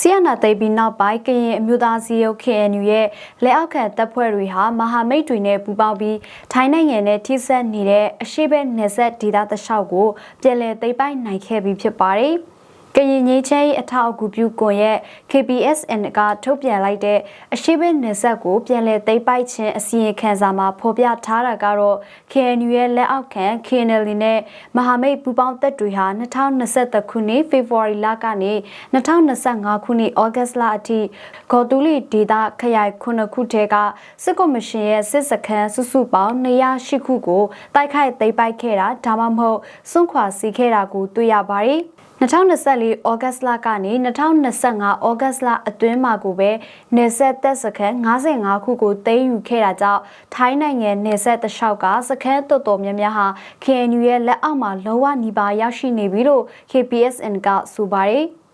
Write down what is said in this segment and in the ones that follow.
ဆီယနာသိပ်ပြီးနောက်ပိုင်းကရင်အမျိုးသားစီရုပ် KNU ရဲ့လက်အောက်ခံတပ်ဖွဲ့တွေဟာမဟာမိတ်တွေနဲ့ပူးပေါင်းပြီးထိုင်းနိုင်ငံနဲ့ထိစပ်နေတဲ့အရှိဘက်နယ်စပ်ဒေသတလျှောက်ကိုပြည်လည်သိမ်းပိုက်နိုင်ခဲ့ပြီးဖြစ်ပါတယ်။ ကရင်ငင်းချဲအထောက်အကူပြုကွန်ရဲ့ KPSN ကထုတ်ပြန်လိုက်တဲ့အရှိဘက်နယ်စပ်ကိုပြည်လည်သိမ်းပိုက်ခြင်းအစီရင်ခံစာမှာဖော်ပြထားတာကတော့ KNU ရဲ့လက်အောက်ခံ KNL နဲ့မဟာမိတ်ပူးပေါင်းတပ်တွေဟာ2023ခုနှစ်ဖေဖော်ဝါရီလကနေ2025ခုနှစ်ဩဂတ်လအထိဂေါ်တူလီဒေတာခရိုင်ခုနှစ်ခုထဲကစစ်ကော်မရှင်ရဲ့စစ်စခန်းစုစုပေါင်း208ခုကိုတိုက်ခိုက်သိမ်းပိုက်ခဲ့တာဒါမှမဟုတ်စွန့်ခွာစီခဲ့တာကိုတွေ့ရပါတယ်။ 2024ဩဂတ်စ်လကနေ2025ဩဂတ်စ်လအတွင်းမှာကိုပဲနေဆက်သက်စခန်း55ခုကိုသိမ်းယူခဲ့တာကြောင့်ထိုင်းနိုင်ငံနေဆက်တလျှောက်ကစခန်းတော်တော်များများဟာ KNU ရဲ့လက်အောက်မှာလောဝနီးပါးရောက်ရှိနေပြီလို့ KPSN ကဆိုပါတယ်။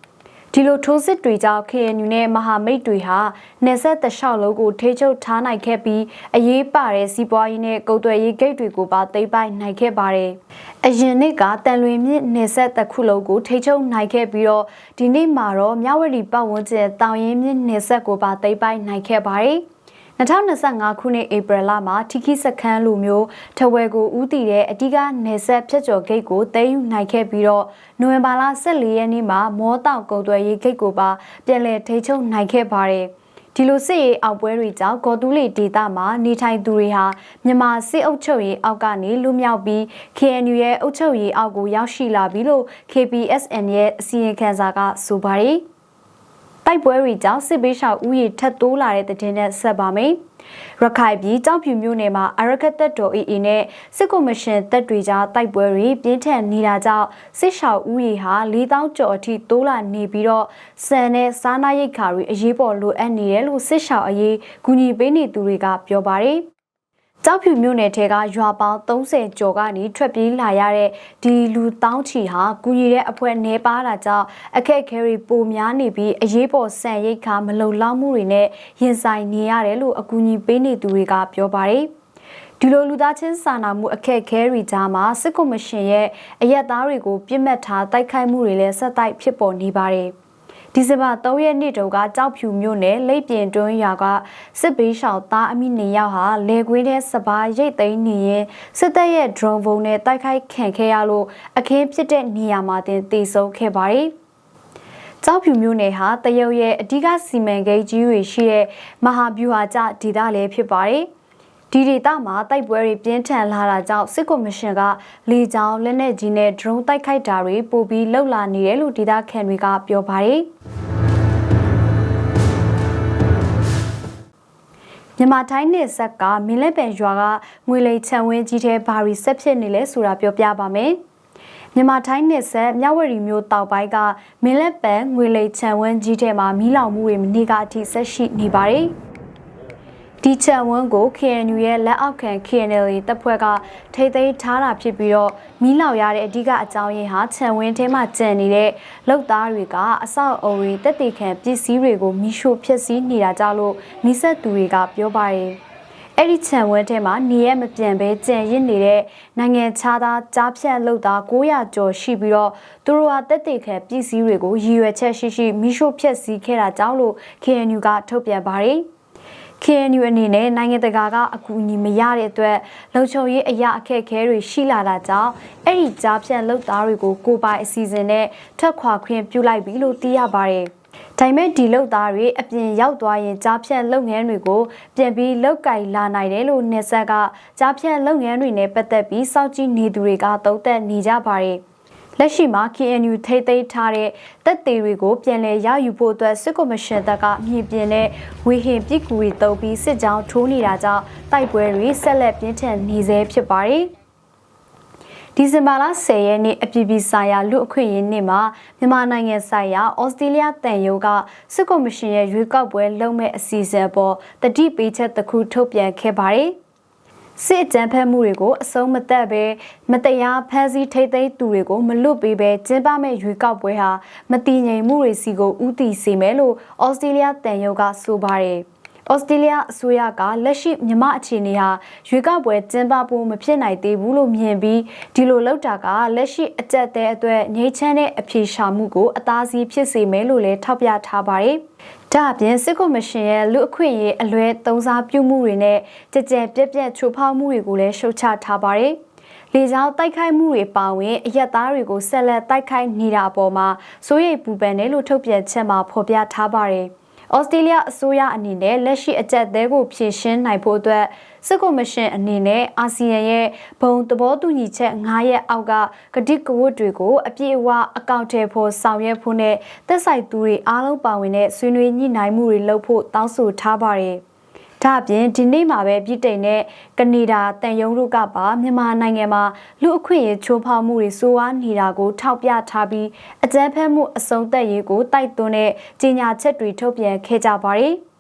ဒီလိုထိုးစစ်တွေကြောင့် KNU နဲ့မဟာမိတ်တွေဟာနေဆက်တလျှောက်လုံးကိုထိချုပ်ထားနိုင်ခဲ့ပြီးအရေးပါတဲ့စီးပွားရေးနဲ့ကုန်သွယ်ရေးဂိတ်တွေကိုပါသိမ်းပိုက်နိုင်ခဲ့ပါတယ်။အရင်နှစ်ကတန်လွင်မြစ်နေဆက်တစ်ခုလုံးကိုထိချုပ်နိုင်ခဲ့ပြီးတော့ဒီနေ့မှာတော့မြဝတီပတ်ဝန်းကျင်တောင်ရင်မြစ်နေဆက်ကိုပါသိမ်းပိုက်နိုင်ခဲ့ပါတယ်။ 2025ခုနှစ်ဧပြီလမှာထီခိစခန်းလူမျိုးထဝယ်ကိုဦးတည်တဲ့အဓိကနေဆက်ဖြတ်ကျော်ဂိတ်ကိုသိမ်းယူနိုင်ခဲ့ပြီးတော့နိုဝင်ဘာလ14ရက်နေ့မှာမောတောင်ကုံသွယ်ရေးဂိတ်ကိုပါပြန်လည်ထိချုပ်နိုင်ခဲ့ပါတယ်ဒီလိုစစ်ရေးအောက်ပွဲတွေကြောင့်ဂေါ်တူးလီဒေတာမှာနေထိုင်သူတွေဟာမြန်မာစစ်အုပ်ချုပ်ရေးအောက်ကနေလွတ်မြောက်ပြီး KNU ရဲ့အုပ်ချုပ်ရေးအောက်ကိုရောက်ရှိလာပြီလို့ KPSN ရဲ့အစီရင်ခံစာကဆိုပါတယ်။ တိုက်ပွဲတွေကြောင့်စစ်ပေးရှောင်ဥယျာဉ်ထပ်တိုးလာတဲ့တဲ့နဲ့ဆက်ပါမယ်။ရခိုင်ပြည်ကြောက်ဖြူမြို့နယ်မှာအရကတက်တော် AA နဲ့စစ်ကော်မရှင်တပ်တွေကြားတိုက်ပွဲတွေပြင်းထန်နေတာကြောင့်စစ်ရှောင်ဥယျာဉ်ဟာ4000ကျော်အထိတိုးလာနေပြီးတော့စံနဲ့စားနပ်ရိက္ခာတွေအရေးပေါ်လိုအပ်နေတယ်လို့စစ်ရှောင်အရေးကူညီပေးနေသူတွေကပြောပါတယ်။ ကြောက်ဖြူမြို့နယ်ထဲကရွာပေါင်း30ကျော်ကနေထွက်ပြေးလာရတဲ့ဒီလူတောင်းချီဟာကူညီတဲ့အဖွဲ့နေပါတာကြောင့်အခက်အခဲတွေပိုများနေပြီးအရေးပေါ်ဆန်ရိတ်ခါမလုံလောက်မှုတွေနဲ့ရင်ဆိုင်နေရတယ်လို့အကူအညီပေးနေသူတွေကပြောပါတယ်ဒီလိုလူသားချင်းစာနာမှုအခက်အခဲတွေကြားမှာစစ်ကော်မရှင်ရဲ့အရက်သားတွေကိုပြစ်မှတ်ထားတိုက်ခိုက်မှုတွေလည်းဆက်တိုက်ဖြစ်ပေါ်နေပါတယ်။ ဒီဇင်ဘာ3ရက်နေ့တုန်းကကြောက်ဖြူမြို့နယ်လိပ်ပြင်တွင်းရွာကစစ်ပေးရှောင်သားအမိနေရောက်ဟာလေကွင်းထဲစပားရိတ်သိမ်းနေရင်စစ်တပ်ရဲ့ drone ဘုံနဲ့တိုက်ခိုက်ခံခဲ့ရလို့အခင်းဖြစ်တဲ့နေရာမှာတင်တေဆုံးခဲ့ပါတယ်။ကြောက်ဖြူမျိုးနယ်ဟာတရုတ်ရဲ့အဓိကစီမံကိန်းကြီးတွေရှိတဲ့မဟာဗျူဟာကျဒေသလည်းဖြစ်ပါတယ်။ ဒီဒေသမှာတိုက်ပွဲတွေပြင်းထန်လာတာကြောင့်စစ်ကော်မရှင်ကလေကြောင်းလက်နက်ကြီးနဲ့ drone တိုက်ခိုက်တာတွေပိုပြီးလှုပ်လာနေတယ်လို့ဒေသခံတွေကပြောပါတယ်မြန်မာတိုင်းနယ်ဆက်ကမင်းလက်ပံရွာကငွေလိမ်ချံဝင်းကြီးတဲ့ဘာရီဆက်ဖြစ်နေလဲဆိုတာပြောပြပါမယ်။မြန်မာတိုင်းနယ်ဆက်မြဝတီမြို့တောက်ပိုင်းကမင်းလက်ပံငွေလိမ်ချံဝင်းကြီးတဲ့မှာမီးလောင်မှုတွေမနေ့ကအထိဆက်ရှိနေပါတယ်။ ဒီချံဝန်းကို KNU ရဲ့လက်အောက်ခံ KNL တပ်ဖွဲ့ကထိသိမ်းထားတာဖြစ်ပြီးတော့မီးလောင်ရတဲ့အဓိကအကြောင်းရင်းဟာခြံဝင်းထဲမှာကျန်နေတဲ့လောက်သားတွေကအဆောက်အုံတွေတက်တေခံပစ္စည်းတွေကိုမီးရှို့ဖျက်ဆီးနေတာကြောင့်လို့နှိဆက်သူတွေကပြောပါတယ်အဲ့ဒီခြံဝန်းထဲမှာနေရမပြန်ပဲကြံရစ်နေတဲ့နိုင်ငံခြားသားကြားဖြတ်လောက်သား900ကျော်ရှိပြီးတော့သူတို့ဟာတက်တေခံပစ္စည်းတွေကိုရည်ရွယ်ချက်ရှိရှိမိရှို့ဖျက်ဆီးခဲ့တာကြောင့်လို့ KNU ကထုတ်ပြန်ပါတယ်။ KNU အနေနဲ့နိုင်ငံတကာကအကူအညီမရတဲ့အတွက်လုံခြုံရေးအရာအခက်အခဲတွေရှိလာတာကြောင့်အဲ့ဒီကြားဖြတ်လုပ်သားတွေကိုကိုပိုင်အစီအစဉ်နဲ့ထပ်ခွာခွင့်ပြုလိုက်ပြီလို့သိရပါတယ်။ဒါပေမဲ့ဒီလုပ်သားတွေအပြင်ရောက်သွားရင်ကြားဖြတ်လုပ်ငန်းတွေကိုပြန်ပြီးလောက်ကင်လာနိုင်တယ်လို့နေဆက်ကကြားဖြတ်လုပ်ငန်းတွေနဲ့ပတ်သက်ပြီးစောင့်ကြည့်နေသူတွေကသုံးသပ်နေကြပါတယ်။ လက်ရှိမှာ KNU ထိသိမ်းထားတဲ့တပ်သေးတွေကိုပြန်လည်ရယူဖို့အတွက်စစ်ကော်မရှင်တပ်ကမြင့်ပြင်းတဲ့ဝေဟင်ပြည်ကူတွေတုံးပြီးစစ်ကြောင်းထိုးနေတာကြောင့်တိုက်ပွဲတွေဆက်လက်ပြင်းထန်နေဆဲဖြစ်ပါတယ်။ဒီဇင်ဘာလ10ရက်နေ့အပြည်ပြည်ဆိုင်ရာလူအခွင့်အရေးနေ့မှာမြန်မာနိုင်ငံဆိုင်ရာဩစတြေးလျတန်ယုံကစစ်ကော်မရှင်ရဲ့ရွေးကောက်ပွဲလုပ်မဲ့အစီအစဉ်ပေါ်တတိပေးချက်တစ်ခုထုတ်ပြန်ခဲ့ပါတယ်။ စစ်အကြမ်းဖက်မှုတွေကိုအဆုံးမသက်ပဲမတရားဖမ်းဆီးထိတ်သိမ်းသူတွေကိုမလွတ်ပေးပဲကျင်းပမဲ့ရွေးကောက်ပွဲဟာမတည်ငြိမ်မှုတွေစီကိုဥတီစေမယ်လို့ဩစတြေးလျတန်ယုတ်ကဆိုပါတယ် ဩစတြေးလျအစိုးရကလက်ရှိမြန်မာအခြေအနေဟာရွေးကောက်ပွဲကျင်းပဖို့မဖြစ်နိုင်သေးဘူးလို့မြင်ပြီးဒီလိုလောက်တာကလက်ရှိအကြက်တဲအတွက်ငြိမ်းချမ်းတဲ့အဖြေရှာမှုကိုအသားစီးဖြစ်စေမယ်လို့လည်းထောက်ပြထားပါတယ်။ဒါအပြင်စစ်ကော်မရှင်ရဲ့လူအခွင့်အရေးအလွဲသုံးစားပြုမှုတွေနဲ့ကြကြပြက်ပြက်ချိုးဖောက်မှုတွေကိုလည်းရှုတ်ချထားပါတယ်။လေကြောင်းတိုက်ခိုက်မှုတွေပါဝင်အရက်သားတွေကိုဆက်လက်တိုက်ခိုက်နေတာအပေါ်မှာစိုးရိမ်ပူပန်တယ်လို့ထုတ်ပြန်ချက်မှာဖော်ပြထားပါတယ်။ ဩစတြေးလျအစိုးရအနေနဲ့လက်ရှိအကြက်သေးကိုဖြည့်ရှင်းနိုင်ဖို့အတွက်စစ်ကော်မရှင်အနေနဲ့အာဆီယံရဲ့ဘုံသဘောတူညီချက်9ရက်အောက်ကကတိကဝတ်တွေကို အပြည့်အဝအကောင့်ထဲဖို့ဆောင်ရွက်ဖို့နဲ့သက်ဆိုင်သူတွေအားလုံးပါဝင်တဲ့ဆွေးနွေးညှိနှိုင်းမှုတွေလုပ်ဖို့တောင်းဆိုထားပါတယ်။ ဒါအပြင်ဒီနေ့မှာပဲပြည်တိန်နဲ့ကနေဒါတန်ယုံတို့ကပါမြန်မာနိုင်ငံမှာလူအခွင့်အရေးချိုးဖောက်မှုတွေဆိုးဝါးနေတာကိုထောက်ပြထားပြီးအကြမ်းဖက်မှုအဆုံးသတ်ရေးကိုတိုက်တွန်းတဲ့ကြေညာချက်တွေထုတ်ပြန်ခဲ့ကြပါတယ်။